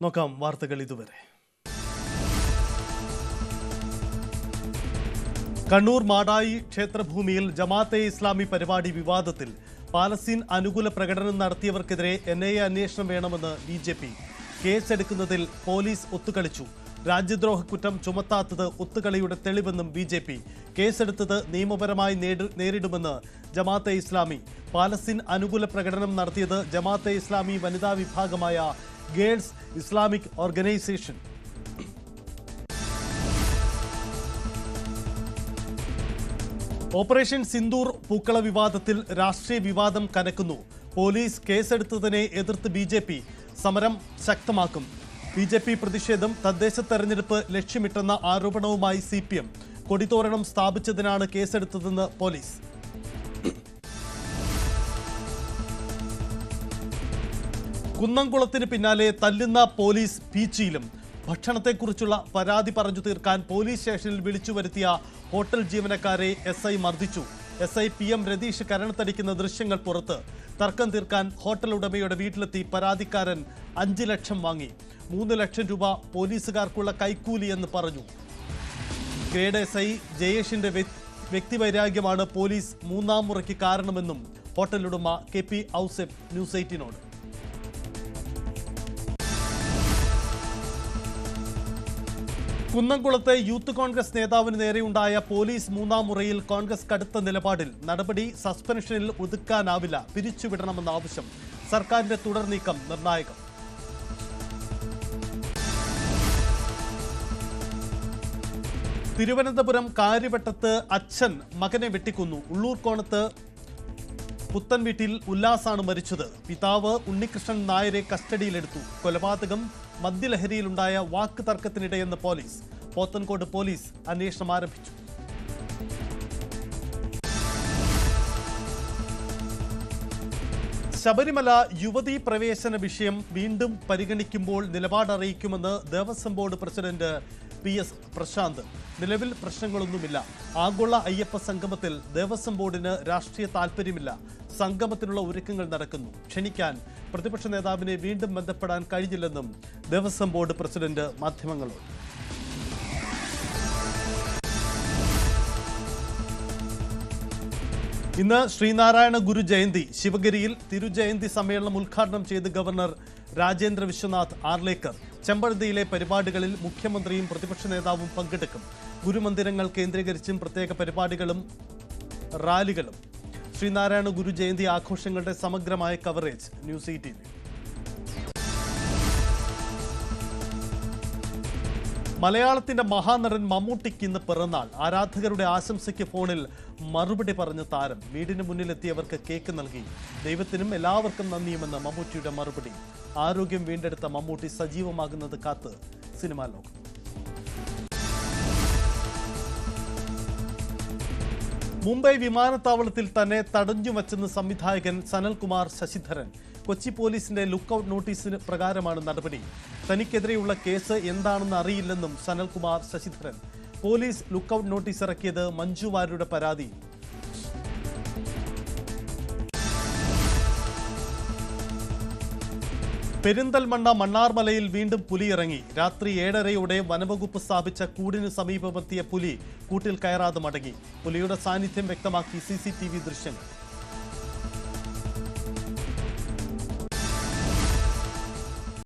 നോക്കാം വാർത്തകൾ ഇതുവരെ. കണ്ണൂർ മാടായി ക്ഷേത്രഭൂമിയിൽ ജമാഅത്തെ ഇസ്ലാമി പരിപാടി വിവാദത്തിൽ പാലസ്തീൻ അനുകൂല പ്രകടനം നടത്തിയവർക്കെതിരെ എൻ ഐ എ അന്വേഷണം വേണമെന്ന് ബി ജെ പി. കേസെടുക്കുന്നതിൽ പോലീസ് ഒത്തുകളിച്ചു. രാജ്യദ്രോഹ കുറ്റം ചുമത്താത്തത് ഒത്തുകളിയുടെ തെളിവെന്നും ബി ജെ പി. കേസെടുത്തത് നിയമപരമായി നേരിടുമെന്ന് ജമാഅത്തെ ഇസ്ലാമി. പാലസ്തീൻ അനുകൂല പ്രകടനം നടത്തിയത് ജമാഅത്തെ ഇസ്ലാമി വനിതാ വിഭാഗമായ girls Islamic organisation. Operation Sindoor പൂക്കള വിവാദത്തിൽ രാഷ്ട്രീയ വിവാദം കനക്കുന്നു. പോലീസ് കേസെടുത്തതിനെ എതിർത്ത് ബി ജെ പി സമരം ശക്തമാക്കും. ബി ജെ പി പ്രതിഷേധം തദ്ദേശ തെരഞ്ഞെടുപ്പ് ലക്ഷ്യമിട്ടെന്ന ആരോപണവുമായി സി പി എം കൊടിത്തോരണം സ്ഥാപിച്ചതിനാണ് കേസെടുത്തതെന്ന് പോലീസ്. കുന്നംകുളത്തിന് പിന്നാലെ തല്ലുന്ന പോലീസ് പീച്ചിയിലും ഭക്ഷണത്തെക്കുറിച്ചുള്ള പരാതി പറഞ്ഞു തീർക്കാൻ പോലീസ് സ്റ്റേഷനിൽ വിളിച്ചു വരുത്തിയ ഹോട്ടൽ ജീവനക്കാരെ എസ് ഐ മർദ്ദിച്ചു. S I P M Ratheesh കരണത്തടിക്കുന്ന ദൃശ്യങ്ങൾ പുറത്ത്. തർക്കം തീർക്കാൻ ഹോട്ടൽ ഉടമയുടെ വീട്ടിലെത്തി പരാതിക്കാരൻ അഞ്ച് ലക്ഷം വാങ്ങി. മൂന്ന് ലക്ഷം രൂപ പോലീസുകാർക്കുള്ള കൈക്കൂലി എന്ന് പറഞ്ഞു. ഗ്രേഡ് എസ് ഐ ജയേഷിന്റെ വ്യക്തിവൈരാഗ്യമാണ് പോലീസ് മൂന്നാം മുറയ്ക്ക് കാരണമെന്നും ഹോട്ടൽ ഉടമ കെ പി ഔസെഫ് ന്യൂസ് എയ്റ്റിനോട്. കുന്നംകുളത്തെ യൂത്ത് കോൺഗ്രസ് നേതാവിന് നേരെയുണ്ടായ പോലീസ് മൂന്നാം മുറയിൽ കോൺഗ്രസ് കടുത്ത നിലപാടിൽ നടപടി സസ്പെൻഷനിൽ ഒതുക്കാനാവില്ല പിരിച്ചുവിടണമെന്ന ആവശ്യം. സർക്കാരിന്റെ തുടർ നീക്കം നിർണായകം. തിരുവനന്തപുരം കാര്യവട്ടത്ത് അച്ഛൻ മകനെ വെട്ടിക്കൊന്നു. ഉള്ളൂർക്കോണത്ത് പുത്തൻ വീട്ടിൽ ഉല്ലാസാണ് മരിച്ചത്. പിതാവ് ഉണ്ണികൃഷ്ണൻ നായരെ കസ്റ്റഡിയിലെടുത്തു. കൊലപാതകം മദ്യലഹരിയിലുണ്ടായ വാക്ക് തർക്കത്തിനിടെയെന്ന് പോലീസ്. പോത്തൻകോട് പോലീസ് അന്വേഷണം ആരംഭിച്ചു. ശബരിമല യുവതീ പ്രവേശന വിഷയം വീണ്ടും പരിഗണിക്കുമ്പോൾ നിലപാടറിയിക്കുമെന്ന് Devaswom board president P S Prashanth. നിലവിൽ പ്രശ്നങ്ങളൊന്നുമില്ല. ആഗോള അയ്യപ്പ സംഗമത്തിൽ ദേവസ്വം ബോർഡിന് രാഷ്ട്രീയ താൽപ്പര്യമില്ല സംഗമത്തിനുള്ള ഒരുക്കങ്ങൾ നടക്കുന്നു. ക്ഷണിക്കാൻ പ്രതിപക്ഷ നേതാവിനെ വീണ്ടും ബന്ധപ്പെടാൻ കഴിഞ്ഞില്ലെന്നും ദേവസ്വം ബോർഡ് പ്രസിഡന്റ് മാധ്യമങ്ങളോട്. ഇന്ന് ശ്രീനാരായണ ഗുരു ജയന്തി. ശിവഗിരിയിൽ തിരുജയന്തി സമ്മേളനം ഉദ്ഘാടനം ചെയ്ത് ഗവർണർ രാജേന്ദ്ര വിശ്വനാഥ് ആർലേക്കർ. ചെമ്പഴന്തിയിലെ പരിപാടികളിൽ മുഖ്യമന്ത്രിയും പ്രതിപക്ഷ നേതാവും പങ്കെടുക്കും. ഗുരുമന്ദിരങ്ങൾ കേന്ദ്രീകരിച്ചും പ്രത്യേക പരിപാടികളും റാലികളും. ശ്രീനാരായണ ഗുരു ജയന്തി ആഘോഷങ്ങളുടെ സമഗ്രമായ കവറേജ് ന്യൂസ് എയ്റ്റീൻ. മലയാളത്തിന്റെ മഹാനടൻ മമ്മൂട്ടിക്ക് ഇന്ന് പിറന്നാൾ. ആരാധകരുടെ ആശംസയ്ക്ക് ഫോണിൽ മറുപടി പറഞ്ഞ താരം. വീടിന് മുന്നിലെത്തിയവർക്ക് കേക്ക് നൽകി. ദൈവത്തിനും എല്ലാവർക്കും നന്ദിയുമെന്ന് മമ്മൂട്ടിയുടെ മറുപടി. ആരോഗ്യം വീണ്ടെടുത്ത മമ്മൂട്ടി സജീവമാകുന്നത് കാത്ത് സിനിമാ ലോകം. മുംബൈ വിമാനത്താവളത്തിൽ തന്നെ തടഞ്ഞു വച്ചെന്ന് സംവിധായകൻ സനൽകുമാർ ശശിധരൻ. കൊച്ചി പോലീസിന്റെ ലുക്ക് ഔട്ട് നോട്ടീസിന് പ്രകാരമാണ് നടപടി. തനിക്കെതിരെയുള്ള കേസ് എന്താണെന്ന് അറിയില്ലെന്നും Sanalkumar Sasidharan. Police look out notice ഇറക്കിയത് മഞ്ജു വാര്യരുടെ പരാതി. പെരിന്തൽമണ്ണ മണ്ണാർമലയിൽ വീണ്ടും പുലി ഇറങ്ങി. രാത്രി ഏഴരയോടെ വനവകുപ്പ് സ്ഥാപിച്ച കൂടിന് സമീപമെത്തിയ പുലി കൂട്ടിൽ കയറാതെ മടങ്ങി. പുലിയുടെ സാന്നിധ്യം വ്യക്തമാക്കി സി ദൃശ്യങ്ങൾ